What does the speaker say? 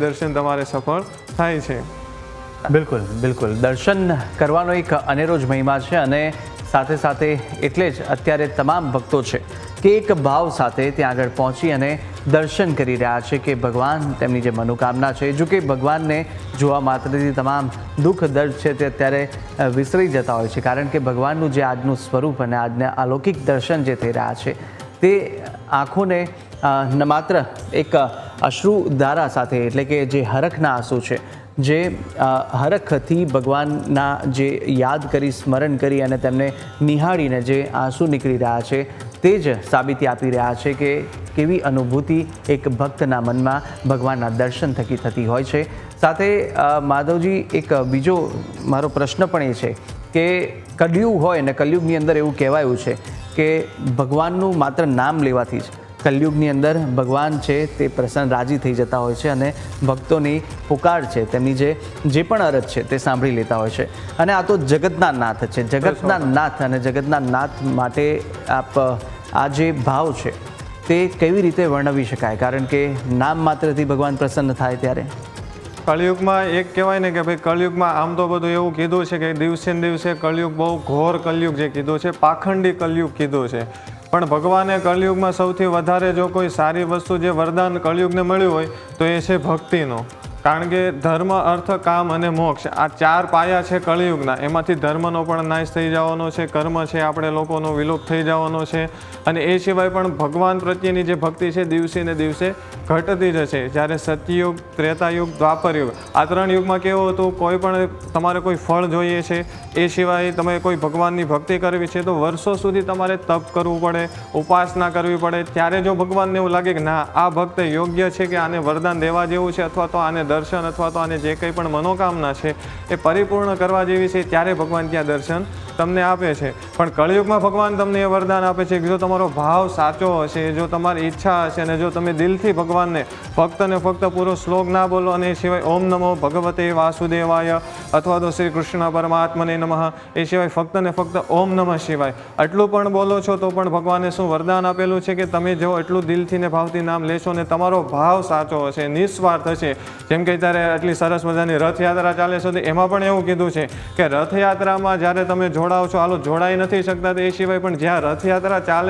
દર્શન તમારે સફળ થાય છે. બિલકુલ બિલકુલ. દર્શન કરવાનો એક અનેરો જ મહિમા છે અને સાથે સાથે એટલે જ અત્યારે તમામ ભક્તો છે કે એક ભાવ સાથે ત્યાં આગળ પહોંચી અને દર્શન કરી રહ્યા છે કે ભગવાન તેમની જે મનોકામના છે. જો કે ભગવાનને જોવા માત્રથી તમામ દુઃખ, દર્દ છે તે અત્યારે વિસરી જતા હોય છે. કારણ કે ભગવાનનું જે આજનું સ્વરૂપ અને આજના અલૌકિક દર્શન જે થઈ રહ્યા છે તે આંખોને ન માત્ર એક અશ્રુ ધારા સાથે, એટલે કે જે હરખના આંસુ છે, જે હરખથી ભગવાનના જે યાદ કરી, સ્મરણ કરી અને તેમને નિહાળીને જે આંસુ નીકળી રહ્યા છે, તે જ સાબિતી આપી રહ્યા છે કે કેવી અનુભૂતિ એક ભક્તના મનમાં ભગવાનના દર્શન થકી થતી હોય છે. સાથે માધવજી, એક બીજો મારો પ્રશ્ન પણ એ છે કે કલયુગ હોય ને કલયુગની અંદર એવું કહેવાયું છે કે ભગવાનનું માત્ર નામ લેવાથી જ કલયુગની અંદર ભગવાન છે તે પ્રસન્ન રાજી થઈ જતા હોય છે અને ભક્તોની પુકાર છે તેમની જે જે પણ અરજ છે તે સાંભળી લેતા હોય છે. અને આ તો જગતના નાથ છે જગતના નાથ અને જગતના નાથ માટે આપ આ જે ભાવ છે તે કેવી રીતે વર્ણવી શકાય? કારણ કે નામ માત્રથી ભગવાન પ્રસન્ન થાય ત્યારે? કળિયુગમાં એક કહેવાય ને કે ભાઈ કળિયુગમાં આમ તો બધું એવું કીધું છે કે દિવસે ને દિવસે કળિયુગ બહુ ઘોર કળિયુગ જે કીધું છે પાખંડી કળિયુગ કીધું છે. પણ ભગવાને કળિયુગમાં સૌથી વધારે જો કોઈ સારી વસ્તુ જે વરદાન કળિયુગને મળ્યું હોય, તો એ છે ભક્તિનો. કારણ કે ધર્મ, અર્થ, કામ અને મોક્ષ આ ચાર પાયા છે કળિયુગના. એમાંથી ધર્મનો પણ નાશ થઈ જવાનો છે, કર્મ છે, આપણે લોકોનો વિલુપ્ત થઈ જવાનો છે. અને એ સિવાય પણ ભગવાન પ્રત્યેની જે ભક્તિ છે, દિવસે ને દિવસે ઘટતી જશે જ્યારે સત્યયુગ ત્રેતાયુગ, દ્વાપરયુગ, આ ત્રણ યુગમાં કેવું હતું, કોઈ પણ તમારે કોઈ ફળ જોઈએ છે, એ સિવાય તમે કોઈ ભગવાનની ભક્તિ કરવી છે, તો વર્ષો સુધી તમારે તપ કરવું પડે, ઉપાસના કરવી પડે. ત્યારે જો ભગવાનને એવું લાગે કે ના, આ ભક્ત યોગ્ય છે કે આને વરદાન દેવા જેવું છે, અથવા તો આને દર્શન અથવા તો આને જે કંઈ પણ મનોકામના છે એ પરિપૂર્ણ કરવા જેવી છે ત્યારે ભગવાન ત્યાં દર્શન તમને આપે છે. પણ કળિયુગમાં ભગવાન તમને એ વરદાન આપે છે કે જો તમારો ભાવ સાચો હશે, જો તમારી ઈચ્છા હશે અને જો તમે દિલથી ભગવાનને ફક્ત ને ફક્ત પૂરો શ્લોક ના બોલો અને એ સિવાય ઓમ નમો ભગવતે વાસુદેવાય અથવા તો શ્રી કૃષ્ણ પરમાત્મને નમઃ, એ સિવાય ફક્ત ને ફક્ત ઓમ નમઃ શિવાય આટલું પણ બોલો છો તો પણ ભગવાને શું વરદાન આપેલું છે કે તમે જો એટલું દિલથી ને ભાવથી નામ લેશો ને તમારો ભાવ સાચો હશે, નિસ્વાર્થ હશે. જેમ કે ત્યારે આટલી સરસ મજાની રથયાત્રા ચાલે છે તો એમાં પણ એવું કીધું છે કે રથયાત્રામાં જ્યારે તમે જોડાવ છો, હાલો જોડાઈ નથી શકતા તે સિવાય પણ જ્યાં રથયાત્રા ચાલે